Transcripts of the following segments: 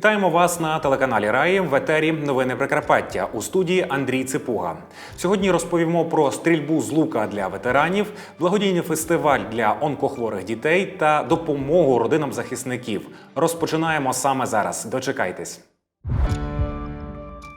Вітаємо вас на телеканалі Раї в етері Новини Прикарпаття у студії Андрій Ципуга. Сьогодні розповімо про стрільбу з лука для ветеранів, благодійний фестиваль для онкохворих дітей та допомогу родинам захисників. Розпочинаємо саме зараз. Дочекайтесь.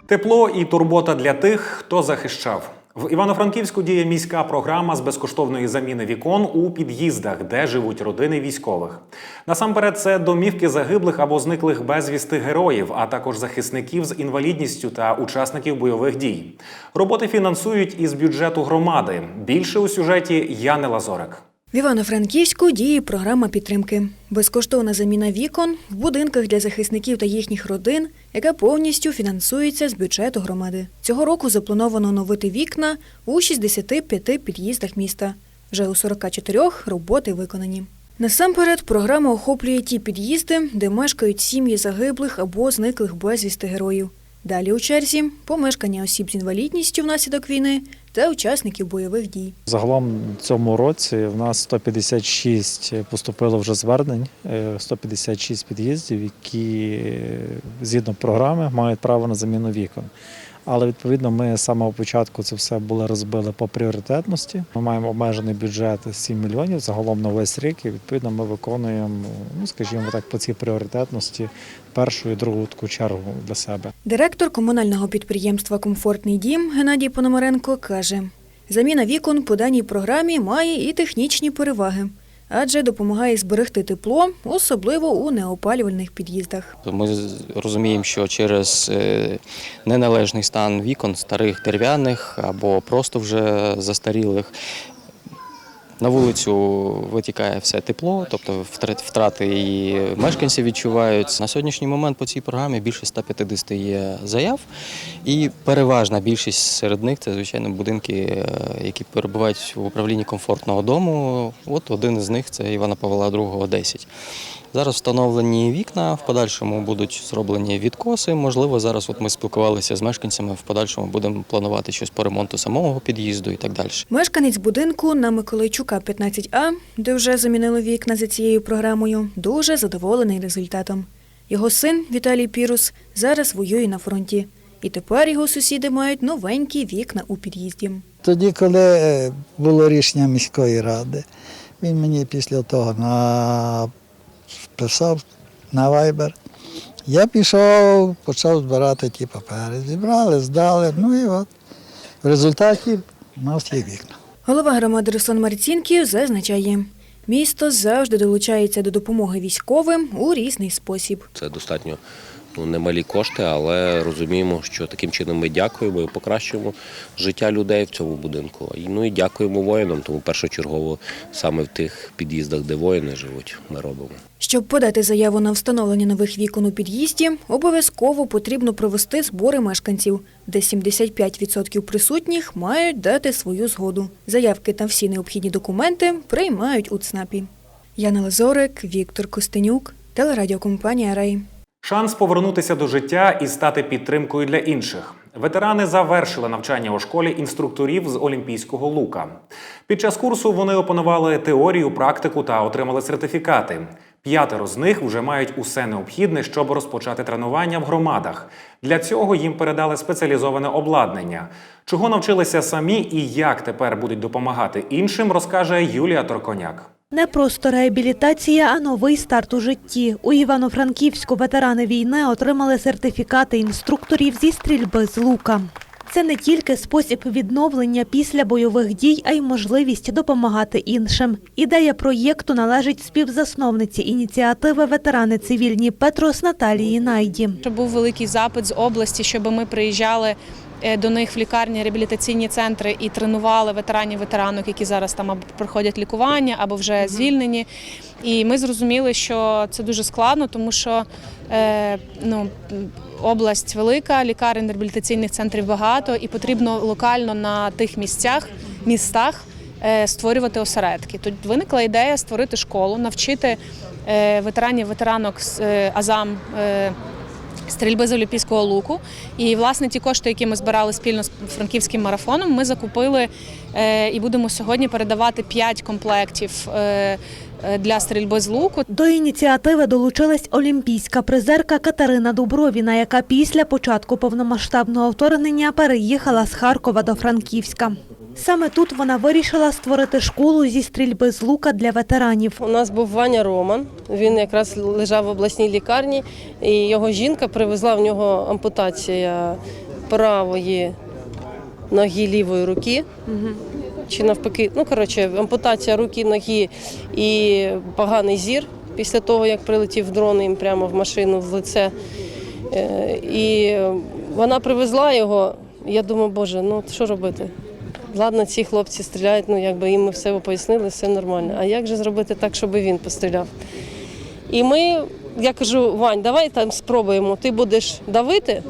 Тепло і турбота для тих, хто захищав. В Івано-Франківську діє міська програма з безкоштовної заміни вікон у під'їздах, де живуть родини військових. Насамперед, це домівки загиблих або зниклих безвісти героїв, а також захисників з інвалідністю та учасників бойових дій. Роботи фінансують із бюджету громади. Більше у сюжеті Яни Лазорик. В Івано-Франківську діє програма підтримки. Безкоштовна заміна вікон в будинках для захисників та їхніх родин, яка повністю фінансується з бюджету громади. Цього року заплановано оновити вікна у 65 під'їздах міста. Вже у 44 роботи виконані. Насамперед, програма охоплює ті під'їзди, де мешкають сім'ї загиблих або зниклих безвісти героїв. Далі у черзі помешкання осіб з інвалідністю внаслідок війни та учасників бойових дій. Загалом цьому році в нас 156 поступило вже звернень, е, 156 під'їздів, які е, згідно програми мають право на заміну вікон. Але відповідно ми з самого початку це все було розбили по пріоритетності. Ми маємо обмежений бюджет 7 мільйонів загалом на весь рік. І відповідно ми виконуємо, ну скажімо так, по цій пріоритетності першу і другу таку чергу для себе. Директор комунального підприємства Комфортний дім Геннадій Пономаренко каже: заміна вікон по даній програмі має і технічні переваги, адже допомагає зберегти тепло, особливо у неопалювальних під'їздах. Ми розуміємо, що через е, неналежний стан вікон старих дерев'яних або просто вже застарілих. На вулицю витікає все тепло, тобто втрати і мешканці відчувають. На сьогоднішній момент по цій програмі більше 150 є заяв, і переважна більшість серед них це, звичайно, будинки, е, які перебувають в управлінні комфортного дому. От один із них це Івана Павла II 10. Зараз встановлені вікна, в подальшому будуть зроблені відкоси. Можливо, зараз от ми спілкувалися з мешканцями, в подальшому будемо планувати щось по ремонту самого під'їзду і так далі. Мешканець будинку на Миколайчука 15А, де вже замінили вікна за цією програмою, дуже задоволений результатом. Його син Віталій Пірус зараз воює на фронті, і тепер його сусіди мають новенькі вікна у під'їзді. Тоді, коли е, було рішення міської ради, він мені після того написав на вайбер. Я пішов, почав збирати ті папери. Зібрали, здали. Ну і от в результаті у нас є вікна. Голова громади Руслан Марцінків зазначає, місто завжди долучається до допомоги військовим у різний спосіб. Це достатньо ну, немалі кошти, але розуміємо, що таким чином ми дякуємо і покращуємо життя людей в цьому будинку. Ну і дякуємо воїнам, тому першочергово саме в тих під'їздах, де воїни живуть, ми робимо. Щоб подати заяву на встановлення нових вікон у під'їзді, обов'язково потрібно провести збори мешканців, де 75% присутніх мають дати свою згоду. Заявки та всі необхідні документи приймають у ЦНАПі. Яна Лазорик, Віктор Костенюк, телерадіокомпанія Рей. Шанс повернутися до життя і стати підтримкою для інших. Ветерани завершили навчання у школі інструкторів з Олімпійського лука. Під час курсу вони опанували теорію, практику та отримали сертифікати. П'ятеро з них вже мають усе необхідне, щоб розпочати тренування в громадах. Для цього їм передали спеціалізоване обладнання. Чого навчилися самі і як тепер будуть допомагати іншим, розкаже Юлія Торконяк. Не просто реабілітація, а новий старт у житті. У Івано-Франківську ветерани війни отримали сертифікати інструкторів зі стрільби з лука. Це не тільки спосіб відновлення після бойових дій, а й можливість допомагати іншим. Ідея проєкту належить співзасновниці ініціативи ветерани цивільні Петрос Наталії Найді. Був великий запит з області, щоб ми приїжджали до них в лікарні, реабілітаційні центри і тренували ветеранів ветеранок, які зараз там або проходять лікування, або вже звільнені. І ми зрозуміли, що це дуже складно, тому що е, ну, область велика, лікарень реабілітаційних центрів багато, і потрібно локально на тих місцях, містах е, створювати осередки. Тут виникла ідея створити школу, навчити е, ветеранів, ветеранок з е, Азам. Стрільби з олімпійського луку. І власне ті кошти, які ми збирали спільно з франківським марафоном, ми закупили е, і будемо сьогодні передавати 5 комплектів е, е, для стрільби з луку. До ініціативи долучилась олімпійська призерка Катерина Дубровіна, яка після початку повномасштабного вторгнення переїхала з Харкова до Франківська. Саме тут вона вирішила створити школу зі стрільби з лука для ветеранів. У нас був Ваня Роман. Він якраз лежав в обласній лікарні, і його жінка привезла в нього ампутація правої ноги лівої руки. Чи навпаки, ну коротше, ампутація руки, ноги і поганий зір після того, як прилетів дрон їм прямо в машину в лице. Е, І вона привезла його. Я думаю, боже, ну що робити? Ладно, ці хлопці стріляють, ну якби їм ми все пояснили, все нормально. А як же зробити так, щоб він постріляв? І ми, я кажу, Вань, давай там спробуємо. Ти будеш давити.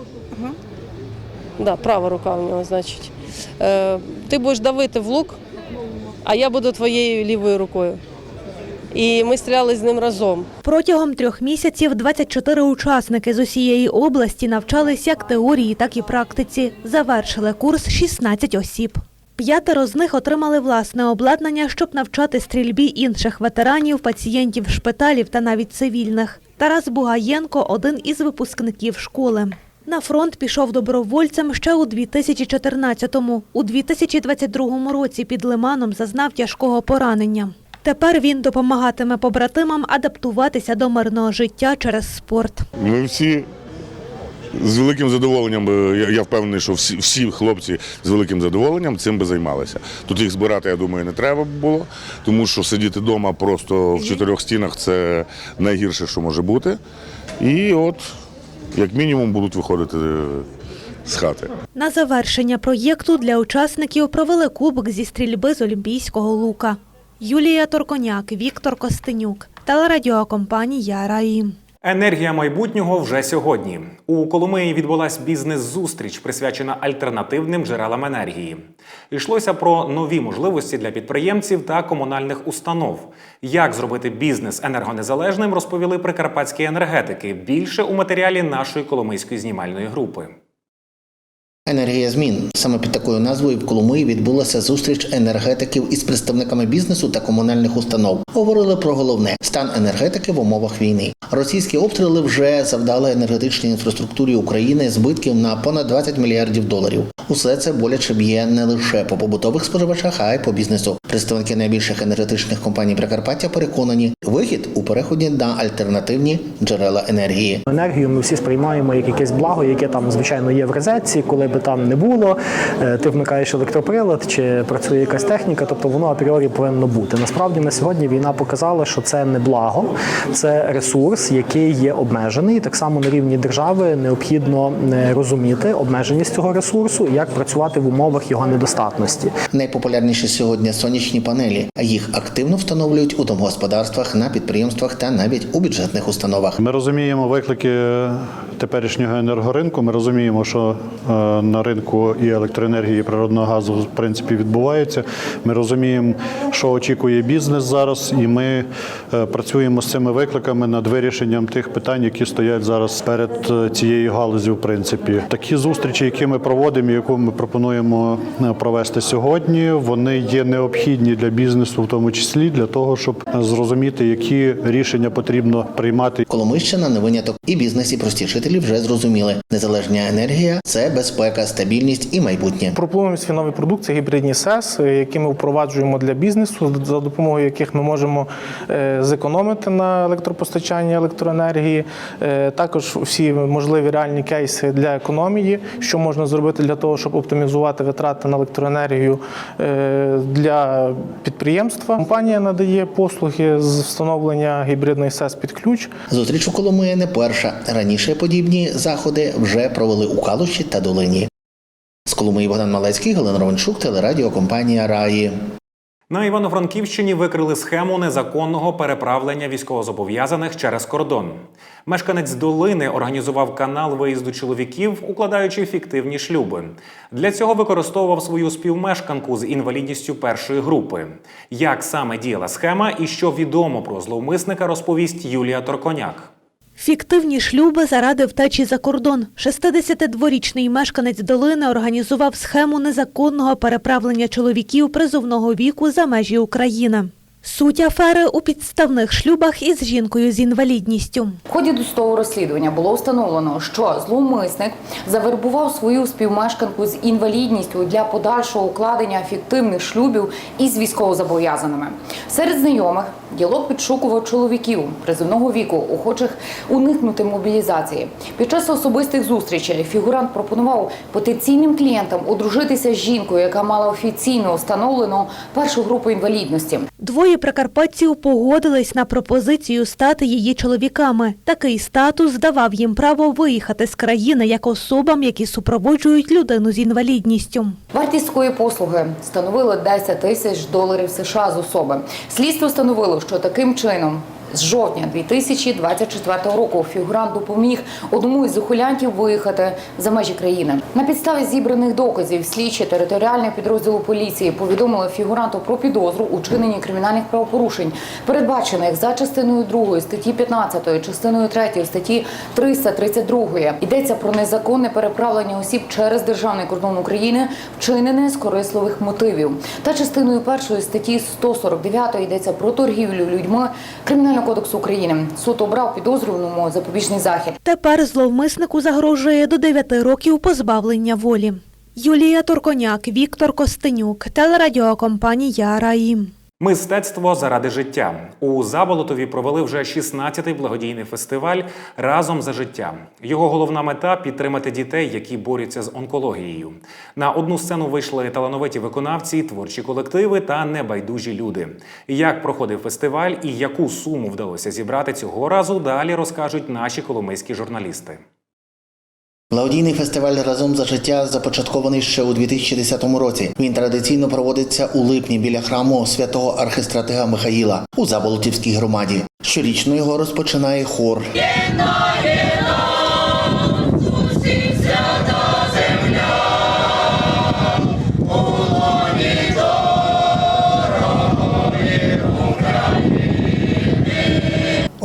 Да, права рука у нього, значить. Е, ти будеш давити в лук, а я буду твоєю лівою рукою. І ми стріляли з ним разом. Протягом трьох місяців 24 учасники з усієї області навчались як теорії, так і практиці. Завершили курс 16 осіб. П'ятеро з них отримали власне обладнання, щоб навчати стрільбі інших ветеранів, пацієнтів шпиталів та навіть цивільних. Тарас Бугаєнко – один із випускників школи. На фронт пішов добровольцем ще у 2014-му. У 2022 році під Лиманом зазнав тяжкого поранення. Тепер він допомагатиме побратимам адаптуватися до мирного життя через спорт. Ми всі з великим задоволенням, я- впевнений, що всі, всі хлопці з великим задоволенням цим би займалися. Тут їх збирати, я думаю, не треба було, тому що сидіти вдома просто в чотирьох стінах це найгірше, що може бути. І от, як мінімум, будуть виходити е, з хати. На завершення проєкту для учасників провели кубок зі стрільби з олімпійського лука. Юлія Торконяк, Віктор Костенюк, телерадіокомпанія Раї. Енергія майбутнього вже сьогодні. У Коломиї відбулась бізнес-зустріч, присвячена альтернативним джерелам енергії. Йшлося про нові можливості для підприємців та комунальних установ. Як зробити бізнес енергонезалежним, розповіли прикарпатські енергетики. Більше у матеріалі нашої коломийської знімальної групи. Енергія змін саме під такою назвою в Коломиї відбулася зустріч енергетиків із представниками бізнесу та комунальних установ. Говорили про головне стан енергетики в умовах війни. Російські обстріли вже завдали енергетичній інфраструктурі України збитків на понад 20 мільярдів доларів. Усе це боляче б'є не лише по побутових споживачах, а й по бізнесу. Представники найбільших енергетичних компаній Прикарпаття переконані, вихід у переході на альтернативні джерела енергії. Енергію ми всі сприймаємо як якесь благо, яке там звичайно є в розетці, коли би там не було. е, Ти вмикаєш електроприлад чи працює якась техніка, тобто воно апріорі повинно бути. Насправді на сьогодні війна показала, що це не благо, це ресурс, який є обмежений. Так само на рівні держави необхідно е, розуміти обмеженість цього ресурсу і як працювати в умовах його недостатності. Найпопулярніші сьогодні сонячні панелі. Їх активно встановлюють у домогосподарствах, на підприємствах та навіть у бюджетних установах. Ми розуміємо виклики теперішнього енергоринку. Ми розуміємо, що е, на ринку і електроенергії, і природного газу в принципі відбувається. Ми розуміємо, що очікує бізнес зараз, і ми працюємо з цими викликами над вирішенням тих питань, які стоять зараз перед е, цією галузю. В принципі, такі зустрічі, які ми проводимо, яку ми пропонуємо е, провести сьогодні, вони є необхідні для бізнесу, в тому числі для того, щоб е, зрозуміти, які рішення потрібно приймати Коломийщина не виняток, і бізнес, і прості жителі вже зрозуміли. Незалежна енергія це безпека, стабільність і майбутнє. Пропонуємо свій новий продукт це гібридні СЕС, е, які ми впроваджуємо для бізнесу, за допомогою яких ми можемо е, зекономити на електропостачанні електроенергії. Е, Також всі можливі реальні кейси для економії, що можна зробити для того, щоб оптимізувати витрати на електроенергію е, для підприємства. Компанія надає послуги з встановлення гібридної СЕС під ключ. Зустріч у Коломиї не перша. Раніше подібні заходи вже провели у Калуші та Долині. З Коломиї Богдан Малецький, Галина Романчук, телерадіокомпанія Раї. На Івано-Франківщині викрили схему незаконного переправлення військовозобов'язаних через кордон. Мешканець долини організував канал виїзду чоловіків, укладаючи фіктивні шлюби. Для цього використовував свою співмешканку з інвалідністю першої групи. Як саме діяла схема і що відомо про зловмисника, розповість Юлія Торконяк. Фіктивні шлюби заради втечі за кордон. 62-річний мешканець долини організував схему незаконного переправлення чоловіків призовного віку за межі України. Суть афери у підставних шлюбах із жінкою з інвалідністю. В ході досудового розслідування було встановлено, що зловмисник завербував свою співмешканку з інвалідністю для подальшого укладення фіктивних шлюбів із військовозобов'язаними. Серед знайомих ділок підшукував чоловіків призовного віку, охочих уникнути мобілізації. Під час особистих зустрічей фігурант пропонував потенційним клієнтам одружитися з жінкою, яка мала офіційно встановлену першу групу інвалідності. Двоє прикарпатців погодились на пропозицію стати її чоловіками. Такий статус давав їм право виїхати з країни як особам, які супроводжують людину з інвалідністю. Вартість такої послуги становила 10 тисяч доларів США з особи. Слідство встановило, що таким чином. З жовтня 2024 року фігурант допоміг одному із ухилянтів виїхати за межі країни. На підставі зібраних доказів слідчі територіального підрозділу поліції повідомили фігуранту про підозру у чиненні кримінальних правопорушень, передбачених за частиною 2 статті 15, частиною 3 статті 332. Йдеться про незаконне переправлення осіб через державний кордон України, вчинене з корисливих мотивів. Та частиною 1 статті 149 йдеться про торгівлю людьми Кримінального кодексу України. Суд обрав підозрюваному запобіжний захід. Тепер зловмиснику загрожує до 9 років позбавлення волі. Юлія Турконяк, Віктор Костенюк, телерадіокомпанія Раїм. Мистецтво заради життя у Заболотові провели вже 16-й благодійний фестиваль разом за життя. Його головна мета підтримати дітей, які борються з онкологією. На одну сцену вийшли талановиті виконавці, творчі колективи та небайдужі люди. Як проходив фестиваль і яку суму вдалося зібрати цього разу, далі розкажуть наші коломийські журналісти. Благодійний фестиваль разом за життя започаткований ще у 2010 році. Він традиційно проводиться у липні біля храму святого архистратига Михаїла у Заболотівській громаді. Щорічно його розпочинає хор.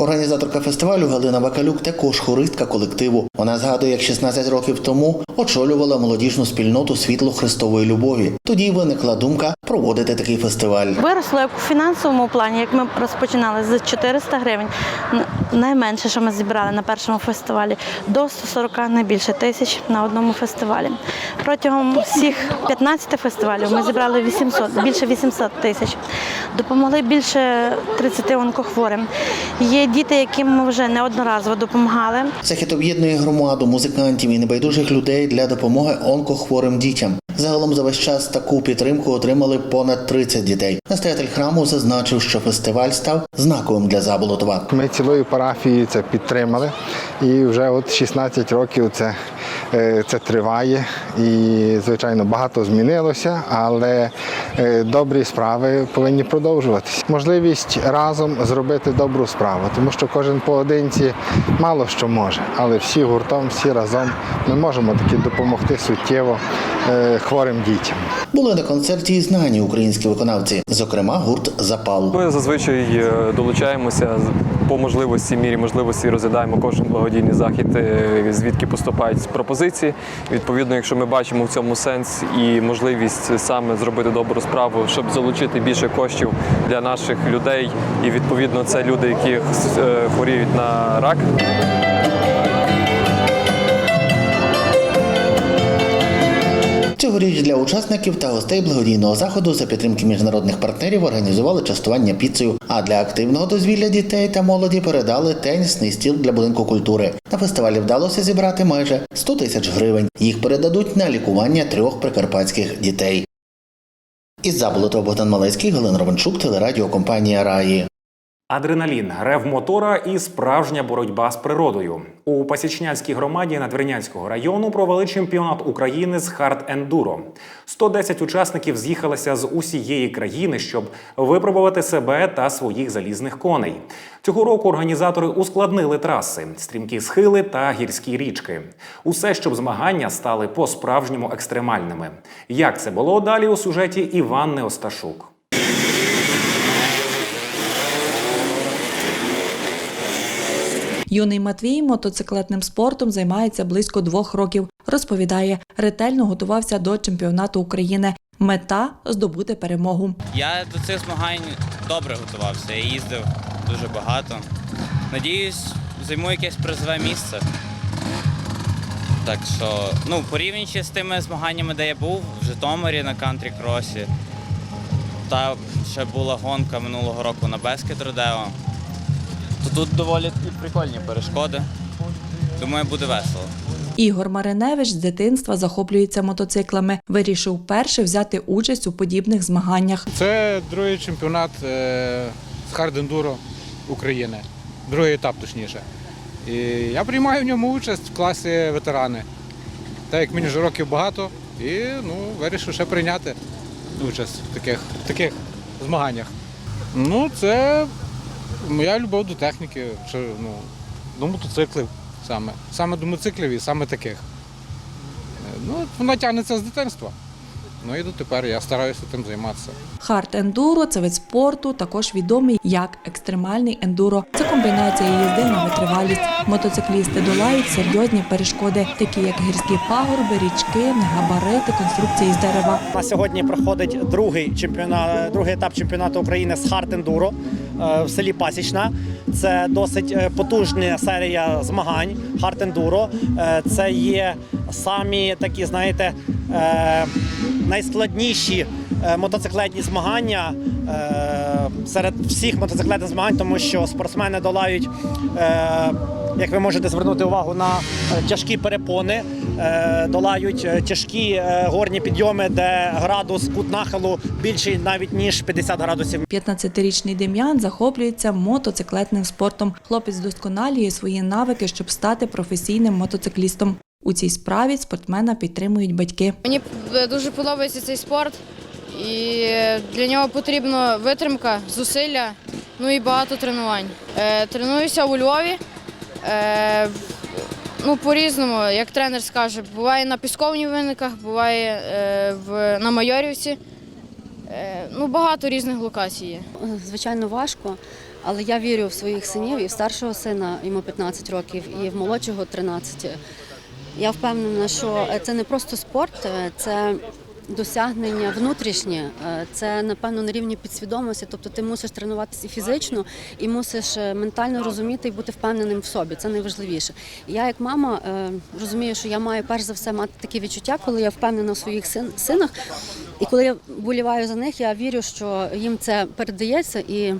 Організаторка фестивалю Галина Бакалюк також хористка колективу. Вона згадує, як 16 років тому очолювала молодіжну спільноту світло Христової любові. Тоді виникла думка проводити такий фестиваль. Виросло як у фінансовому плані, як ми розпочинали з 400 гривень, найменше, що ми зібрали на першому фестивалі, до 140 найбільше тисяч на одному фестивалі. Протягом всіх 15 фестивалів ми зібрали 800, більше 800 тисяч. Допомогли більше 30 онкохворим. Є діти, яким ми вже неодноразово допомагали. Захід об'єднує громаду музикантів і небайдужих людей для допомоги онкохворим дітям. Загалом за весь час таку підтримку отримали понад 30 дітей. Настоятель храму зазначив, що фестиваль став знаковим для Заболотова. Ми цілою парафією це підтримали, і вже от 16 років це, е, це триває. І, звичайно, багато змінилося, але добрі справи повинні продовжуватися. Можливість разом зробити добру справу, тому що кожен поодинці мало що може, але всі гуртом, всі разом ми можемо таки допомогти суттєво е, хворим дітям. Були на концерті і знані українські виконавці, зокрема гурт Запал. Ми зазвичай е, долучаємося по можливості, мірі можливості розглядаємо кожен благодійний захід, е, звідки поступають пропозиції. Відповідно, якщо ми бачимо в цьому сенс і можливість саме зробити добру справу, щоб залучити більше коштів для наших людей, і відповідно це люди, які е, хворіють на рак. Цьогоріч для учасників та гостей благодійного заходу за підтримки міжнародних партнерів організували частування піцею. А для активного дозвілля дітей та молоді передали тенісний стіл для будинку культури. На фестивалі вдалося зібрати майже 100 тисяч гривень. Їх передадуть на лікування трьох прикарпатських дітей. Із Заболотова Богдан Малецький, Галина Романчук, телерадіокомпанія Раї. Адреналін, рев мотора і справжня боротьба з природою. У Пасічнянській громаді Надвірнянського району провели чемпіонат України з хард-ендуро. 110 учасників з'їхалися з усієї країни, щоб випробувати себе та своїх залізних коней. Цього року організатори ускладнили траси, стрімкі схили та гірські річки. Усе, щоб змагання стали по-справжньому екстремальними. Як це було далі у сюжеті Іванни Осташук. Юний Матвій мотоциклетним спортом займається близько двох років. Розповідає, ретельно готувався до чемпіонату України. Мета здобути перемогу. Я до цих змагань добре готувався. Я їздив дуже багато. Надіюсь, займу якесь призове місце. Так що, ну, порівнюючи з тими змаганнями, де я був, в Житомирі на кантрі кросі, та ще була гонка минулого року на Бескет Родео, то тут доволі такі прикольні перешкоди. Думаю, буде весело. Ігор Мариневич з дитинства захоплюється мотоциклами. Вирішив перше взяти участь у подібних змаганнях. Це другий чемпіонат е, з хардендуро України. Другий етап, точніше. І я приймаю в ньому участь в класі ветерани. Так як мені вже років багато, і ну, вирішив ще прийняти участь в таких, в таких змаганнях. Ну, це моя любов до техніки, що, ну, до мотоциклів саме. Саме до мотоциклів і саме таких. Ну, воно тягнеться з дитинства. Ну і дотепер я стараюся тим займатися. Хард ендуро це вид спорту, також відомий як екстремальний ендуро. Це комбінація їзди на витривалість. Мотоциклісти долають серйозні перешкоди, такі як гірські пагорби, річки, негабарити, конструкції з дерева. На сьогодні проходить другий чемпіонат, другий етап чемпіонату України з хард ендуро в селі Пасічна. Це досить е, потужна серія змагань хард ендуро. Е, Це є самі такі, знаєте, е, найскладніші е, мотоциклетні змагання е, серед всіх мотоциклетних змагань, тому що спортсмени долають. Як ви можете звернути увагу на е, тяжкі перепони, е, долають е, тяжкі горні підйоми, де градус кут нахилу більший навіть ніж 50 градусів. 15-річний Дем'ян захоплюється мотоциклетним спортом. Хлопець досконалює свої навики, щоб стати професійним мотоциклістом. У цій справі спортсмена підтримують батьки. Мені дуже подобається цей спорт, і для нього потрібна витримка, зусилля, ну і багато тренувань. Тренуюся у Львові. Е, ну, по-різному, як тренер скаже, буває на пісковних виниках, буває е, на Майорівці. Е, ну, багато різних локацій є. Звичайно, важко, але я вірю в своїх синів і в старшого сина, йому 15 років, і в молодшого 13. Я впевнена, що це не просто спорт, це досягнення внутрішнє, е, це напевно на рівні підсвідомості. Тобто ти мусиш тренуватися і фізично, і мусиш е, ментально розуміти і бути впевненим в собі. Це найважливіше. Я, як мама, е, розумію, що я маю перш за все мати такі відчуття, коли я впевнена в своїх син- синах. І коли я боліваю за них, я вірю, що їм це передається і,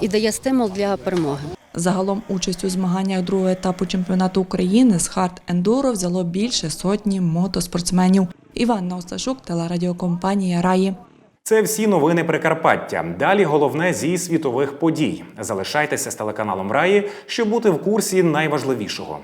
і дає стимул для перемоги. Загалом участь у змаганнях другого етапу чемпіонату України з хард ендуро взяло більше сотні мотоспортсменів. Іван Наусташук, телерадіокомпанія Раї. Це всі новини Прикарпаття. Далі головне зі світових подій. Залишайтеся з телеканалом Раї, щоб бути в курсі найважливішого.